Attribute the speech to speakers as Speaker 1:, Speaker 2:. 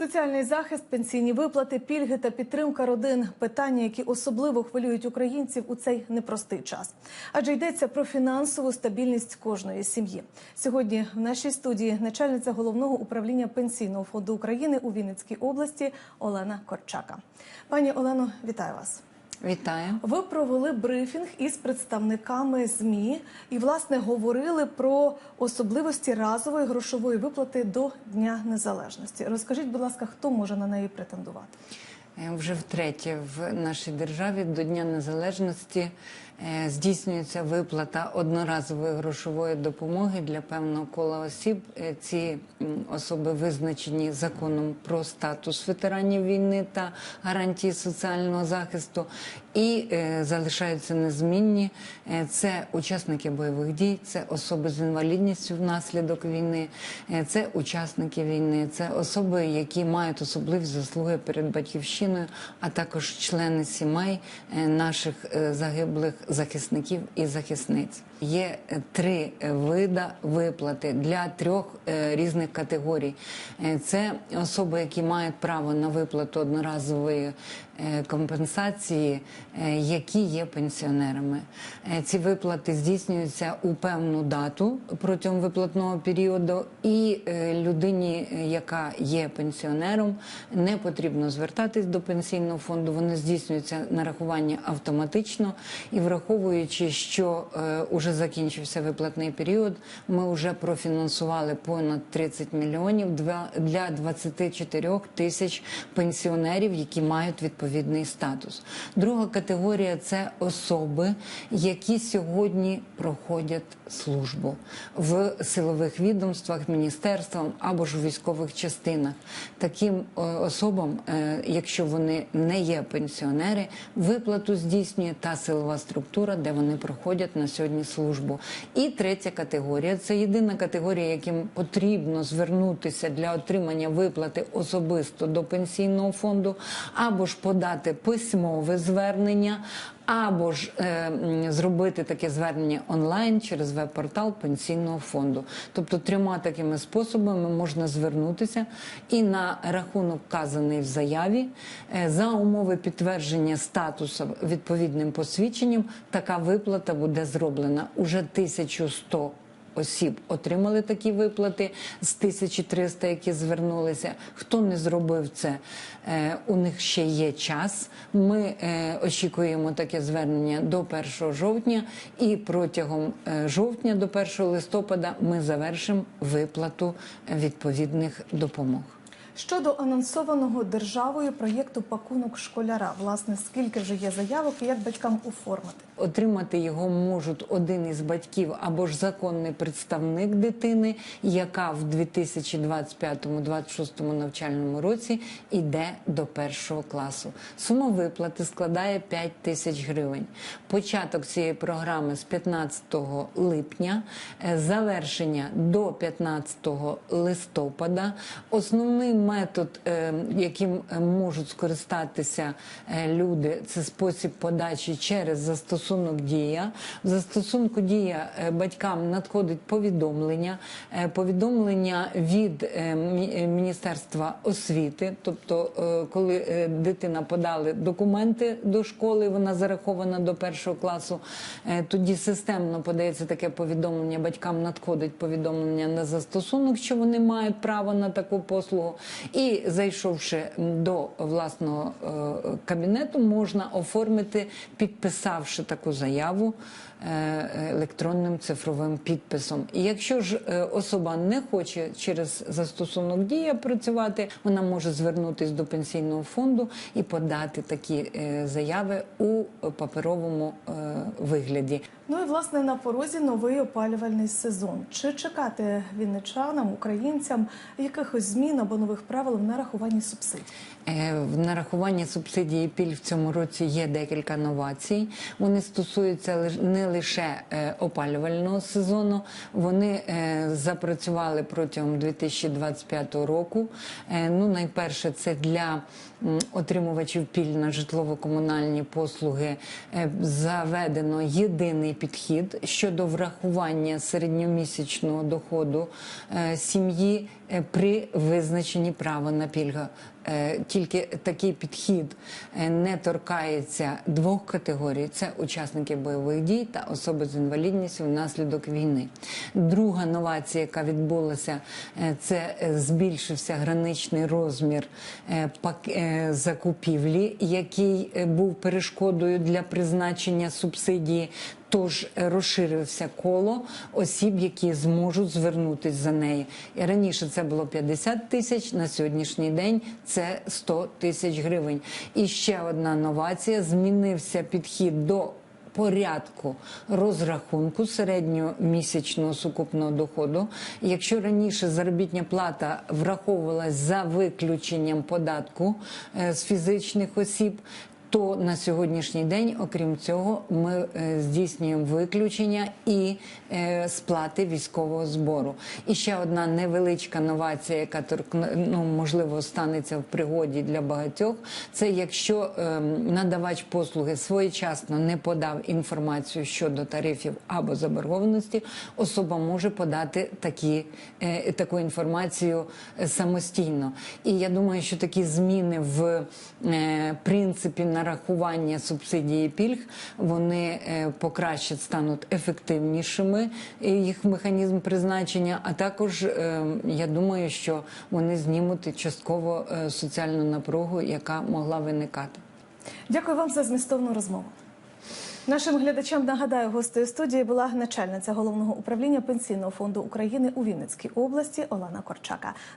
Speaker 1: Соціальний захист, пенсійні виплати, пільги та підтримка родин питання, які особливо хвилюють українців у цей непростий час. Адже йдеться про фінансову стабільність кожної сім'ї. Сьогодні в нашій студії начальниця головного управління пенсійного фонду України у Вінницькій області Олена Корчака. Пані Олено, вітаю вас.
Speaker 2: Вітаю.
Speaker 1: Ви провели брифінг із представниками ЗМІ і, власне, говорили про особливості разової грошової виплати до Дня Незалежності. Розкажіть, будь ласка, хто може на неї претендувати?
Speaker 2: Е, Вже втретє в нашій державі до Дня Незалежності здійснюється виплата одноразової грошової допомоги для певного кола осіб. Е, Ці особи визначені законом про статус ветеранів війни та гарантії соціального захисту і е, залишаються незмінні. Е, Це учасники бойових дій, це особи з інвалідністю внаслідок війни, е, це учасники війни, це особи, які мають особливі заслуги перед батьківщиною, а також члени сімей е, наших е, загиблих захисників і захисниць. Є е, три види вида виплати для трьох е, різних категорій. Е, Це особи, які мають право на виплату одноразової е, компенсації, е, які є пенсіонерами. Е, Ці виплати здійснюються у певну дату протягом виплатного періоду, і е, людині, е, яка є пенсіонером, не потрібно звертатись до пенсійного фонду. Вони здійснюються нарахування автоматично і враховуючи, що е, уже закінчився виплатний період, ми вже профінансували понад 30 мільйонів для 24 тисяч пенсіонерів, які мають відповідний статус. Друга категорія це особи, які сьогодні проходять службу в силових відомствах, міністерствах або ж у військових частинах. Таким е, особам, е, якщо вони не є пенсіонери, виплату здійснює та силова структура, де вони проходять на сьогодні службу. І третя категорія це єдина категорія, яким потрібно звернутися для отримання виплати особисто до пенсійного фонду, або ж подати письмове звернення. Або ж е, зробити таке звернення онлайн через веб-портал пенсійного фонду. Тобто трьома такими способами можна звернутися і на рахунок вказаний в заяві е, за умови підтвердження статусу відповідним посвідченням така виплата буде зроблена уже 1100 осіб отримали такі виплати з 1300, які звернулися. Хто не зробив це, е, у них ще є час. Ми е, очікуємо таке звернення до 1 жовтня, і протягом е, жовтня до 1 листопада ми завершимо виплату відповідних допомог.
Speaker 1: Щодо анонсованого державою проєкту пакунок школяра, власне, скільки вже є заявок і як батькам оформити?
Speaker 2: Отримати його можуть один із батьків або ж законний представник дитини, яка в 2025-2026 навчальному році йде до першого класу. Сума виплати складає 5 тисяч гривень. Початок цієї програми з 15 липня, е, завершення до 15 листопада. Основний метод, е, яким е, можуть скористатися люди, це спосіб подачі через застосунок Дія. В застосунку Дія е, батькам надходить повідомлення, е, повідомлення від е, Мі- Міністерства освіти, тобто, коли дитина подали документи до школи, вона зарахована до першого класу. Тоді системно подається таке повідомлення. Батькам надходить повідомлення на застосунок, що вони мають право на таку послугу. І зайшовши до власного кабінету, можна оформити, підписавши таку заяву е, електронним цифровим підписом. І якщо ж е, особа не хоче через застосунок дія працювати, вона може звернутися до пенсійного фонду і подати такі е, заяви у паперовому е, вигляді.
Speaker 1: Ну і власне на порозі новий опалювальний сезон. Чи чекати вінничанам, українцям якихось змін або нових правил в нарахуванні субсидій?
Speaker 2: Е, В нарахуванні субсидій і пільг в цьому році є декілька новацій. Вони стосуються не лише е, опалювального сезону. Вони е, запрацювали протягом 2025 року. Е, Ну, найперше, це для отримувачів пільг на житлово-комунальні послуги заведено єдиний підхід щодо врахування середньомісячного доходу сім'ї при визначенні права на пільгу. Е, Тільки такий підхід е, не торкається двох категорій: це учасники бойових дій та особи з інвалідністю внаслідок війни. Друга новація, яка відбулася, е, це е, збільшився граничний розмір е, е, закупівлі, який е, був перешкодою для призначення субсидії. Тож е, розширився коло осіб, які зможуть звернутись за нею. І раніше це було 50 тисяч, на сьогоднішній день це 100 тисяч гривень. І ще одна новація: змінився підхід до порядку розрахунку середнього місячного сукупного доходу. Якщо раніше заробітня плата враховувалась за виключенням податку е, з фізичних осіб. То на сьогоднішній день, окрім цього, ми е, здійснюємо виключення і е, сплати військового збору. І ще одна невеличка новація, яка ну, можливо станеться в пригоді для багатьох. Це якщо е, надавач послуги своєчасно не подав інформацію щодо тарифів або заборгованості, особа може подати такі, е, таку інформацію самостійно. І я думаю, що такі зміни в принципі нарахування субсидії пільг вони е, покращать, стануть ефективнішими е, їх механізм призначення. А також е, я думаю, що вони знімуть частково соціальну напругу, яка могла виникати.
Speaker 1: Дякую вам за змістовну розмову. Нашим глядачам нагадаю, гостею студії була начальниця головного управління пенсійного фонду України у Вінницькій області Олена Корчака.